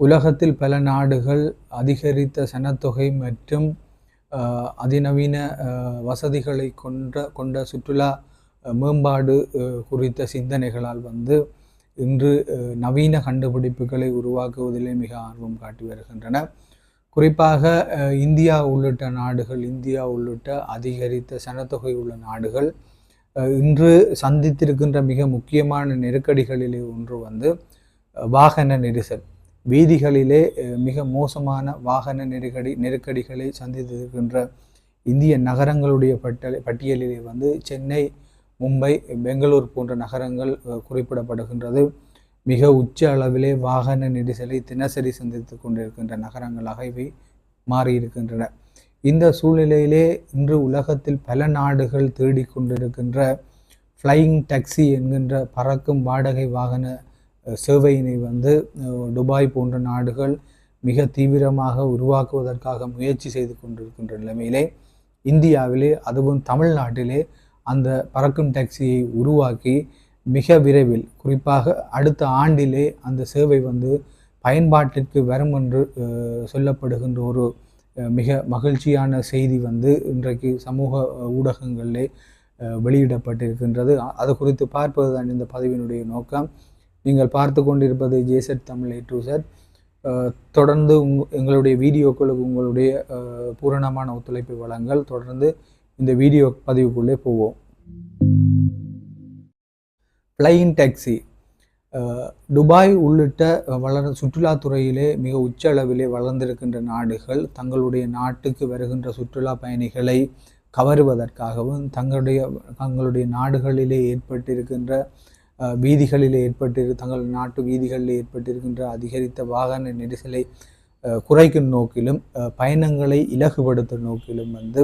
உலகத்தில் பல நாடுகள் அதிகரித்த சனத்தொகை மற்றும் அதிநவீன வசதிகளை கொண்ட கொண்ட சுற்றுலா மேம்பாடு குறித்த சிந்தனைகளால் வந்து இன்று நவீன கண்டுபிடிப்புகளை உருவாக்குவதிலே மிக ஆர்வம் காட்டி வருகின்றன. குறிப்பாக இந்தியா உள்ளிட்ட நாடுகள் இந்தியா உள்ளிட்ட அதிகரித்த சனத்தொகை உள்ள நாடுகள் இன்று சந்தித்திருக்கின்ற மிக முக்கியமான நெருக்கடிகளிலே ஒன்று வந்து வாகன நெரிசல். வீதிகளிலே மிக மோசமான வாகன நெருக்கடி நெருக்கடிகளை சந்தித்திருக்கின்ற இந்திய நகரங்களுடைய பட்டல பட்டியலிலே வந்து சென்னை மும்பை பெங்களூர் போன்ற நகரங்கள் குறிப்பிடப்படுகின்றது. மிக உச்ச அளவிலே வாகன நெரிசலை தினசரி சந்தித்து கொண்டிருக்கின்ற நகரங்களாக இவை மாறியிருக்கின்றன. இந்த சூழ்நிலையிலே இன்று உலகத்தில் பல நாடுகள் தேடிக்கொண்டிருக்கின்ற ஃப்ளையிங் டாக்ஸி என்கின்ற பறக்கும் வாடகை வாகன சேவையினை வந்து துபாய் போன்ற நாடுகள் மிக தீவிரமாக உருவாக்குவதற்காக முயற்சி செய்து கொண்டிருக்கின்ற நிலைமையிலே இந்தியாவிலே அதுவும் தமிழ்நாட்டிலே அந்த பறக்கும் டாக்ஸியை உருவாக்கி மிக விரைவில் குறிப்பாக அடுத்த ஆண்டிலே அந்த சேவை வந்து பயன்பாட்டிற்கு வரும் என்று சொல்லப்படுகின்ற ஒரு மிக மகிழ்ச்சியான செய்தி வந்து இன்றைக்கு சமூக ஊடகங்களிலே வெளியிடப்பட்டிருக்கின்றது. அது குறித்து பார்ப்பதுதான் இந்த பதிவினுடைய நோக்கம். நீங்கள் பார்த்து கொண்டிருப்பது ஜேசட் தமிழ் ஏ டு சார் தொடர்ந்து உங் எங்களுடைய வீடியோக்களுக்கு உங்களுடைய பூரணமான ஒத்துழைப்பை வழங்கல். தொடர்ந்து இந்த வீடியோ பதிவுக்குள்ளே போவோம். ஃப்ளையிங் டாக்ஸி துபாய் உள்ளிட்ட வளர் சுற்றுலாத்துறையிலே மிக உச்ச அளவிலே வளர்ந்திருக்கின்ற நாடுகள் தங்களுடைய நாட்டுக்கு வருகின்ற சுற்றுலா பயணிகளை கவருவதற்காகவும் தங்களுடைய தங்களுடைய நாடுகளிலே ஏற்பட்டிருக்கின்ற வீதிகளில் ஏற்பட்டு தங்கள் நாட்டு வீதிகளில் ஏற்பட்டிருக்கின்ற அதிகரித்த வாகன நெரிசலை குறைக்கும் நோக்கிலும் பயணங்களை இலகுபடுத்தும் நோக்கிலும் வந்து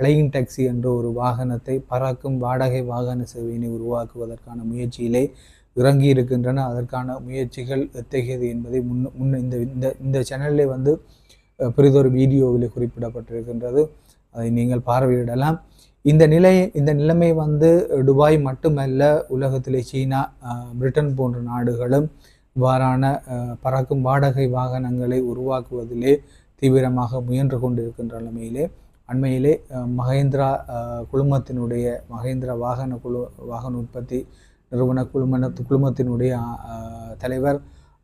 ஃப்ளையிங் டாக்ஸி என்ற ஒரு வாகனத்தை பறக்கும் வாடகை வாகன சேவையினை உருவாக்குவதற்கான முயற்சியிலே இறங்கி இருக்கின்றன அதற்கான முயற்சிகள் எத்தகையது என்பதை முன் முன்ன இந்த இந்த இந்த சேனலிலே வந்து பெரிதொரு வீடியோவில் குறிப்பிடப்பட்டிருக்கின்றது. அதை நீங்கள் பார்வையிடலாம். இந்த நிலை இந்த நிலைமை வந்து துபாய் மட்டுமல்ல உலகத்திலே சீனா பிரிட்டன் போன்ற நாடுகளும் இவ்வாறான பறக்கும் வாடகை வாகனங்களை உருவாக்குவதிலே தீவிரமாக முயன்று கொண்டிருக்கின்ற நிலைமையிலே அண்மையிலே மகேந்திரா குழுமத்தினுடைய மகேந்திரா வாகன குழு வாகன உற்பத்தி நிறுவன குழுமன குழுமத்தினுடைய தலைவர்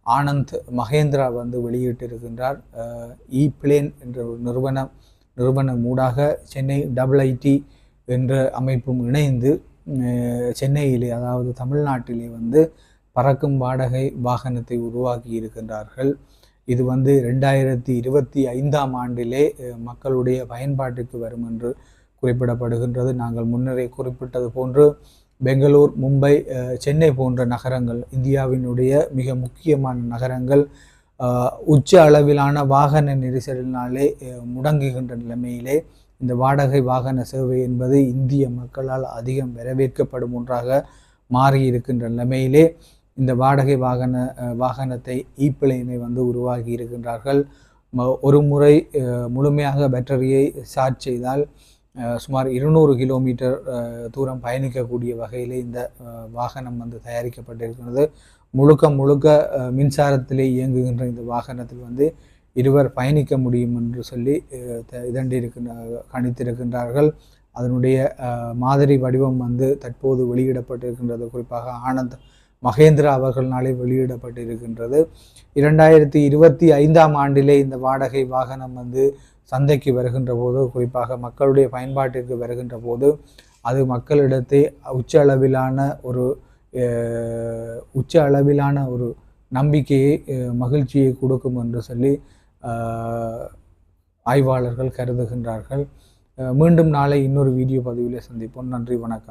ஆனந்த் மகேந்திரா வந்து வெளியிட்டிருக்கின்றார். இ பிளேன் என்ற ஒரு நிறுவனம் நிறுவனம் ஊடாக சென்னை டபுள் ஐடி என்ற அமைப்பும் இணைந்து சென்னையிலே அதாவது தமிழ்நாட்டிலே வந்து பறக்கும் வாடகை வாகனத்தை உருவாக்கி இருக்கின்றார்கள். இது வந்து ரெண்டாயிரத்தி இருபத்தி ஐந்தாம் ஆண்டிலே மக்களுடைய பயன்பாட்டுக்கு வரும் என்று குறிப்பிடப்படுகின்றது. நாங்கள் முன்னரே குறிப்பிட்டது போன்று பெங்களூர் மும்பை சென்னை போன்ற நகரங்கள் இந்தியாவினுடைய மிக முக்கியமான நகரங்கள் உச்ச அளவிலான வாகன நெரிசலினாலே முடங்குகின்ற நிலைமையிலே இந்த வாடகை வாகன சேவை என்பது இந்திய மக்களால் அதிகம் வரவேற்கப்படும் ஒன்றாக மாறி இருக்கின்ற நிலைமையிலே இந்த வாடகை வாகன வாகனத்தை ஈப்பிளைனை வந்து உருவாக்கி இருக்கின்றார்கள். ம- ஒரு முறை முழுமையாக பேட்டரியை சார்ஜ் செய்தால் சுமார் இருநூறு கிலோமீட்டர் தூரம் பயணிக்கக்கூடிய வகையிலே இந்த வாகனம் வந்து தயாரிக்கப்பட்டிருக்கிறது. முழுக்க முழுக்க மின்சாரத்திலே இயங்குகின்ற இந்த வாகனத்தில் வந்து இருவர் பயணிக்க முடியும் என்று சொல்லி இதண்டிருக்கின்ற கணித்திருக்கின்றார்கள். அதனுடைய மாதிரி வடிவம் வந்து தற்போது வெளியிடப்பட்டிருக்கின்றது. குறிப்பாக ஆனந்த் மகேந்திரா அவர்களாலே வெளியிடப்பட்டிருக்கின்றது. இரண்டாயிரத்தி இருபத்தி ஐந்தாம் ஆண்டிலே இந்த வாடகை வாகனம் வந்து சந்தைக்கு வருகின்ற போது குறிப்பாக மக்களுடைய பயன்பாட்டிற்கு வருகின்ற போது அது மக்களிடத்தை உச்ச அளவிலான ஒரு உச்ச அளவிலான ஒரு நம்பிக்கையை மகிழ்ச்சியை கொடுக்கும் என்று சொல்லி ஆய்வாளர்கள் கருதுகின்றார்கள். மீண்டும் நாளை இன்னொரு வீடியோ பதிவிலே சந்திப்போம். நன்றி வணக்கம்.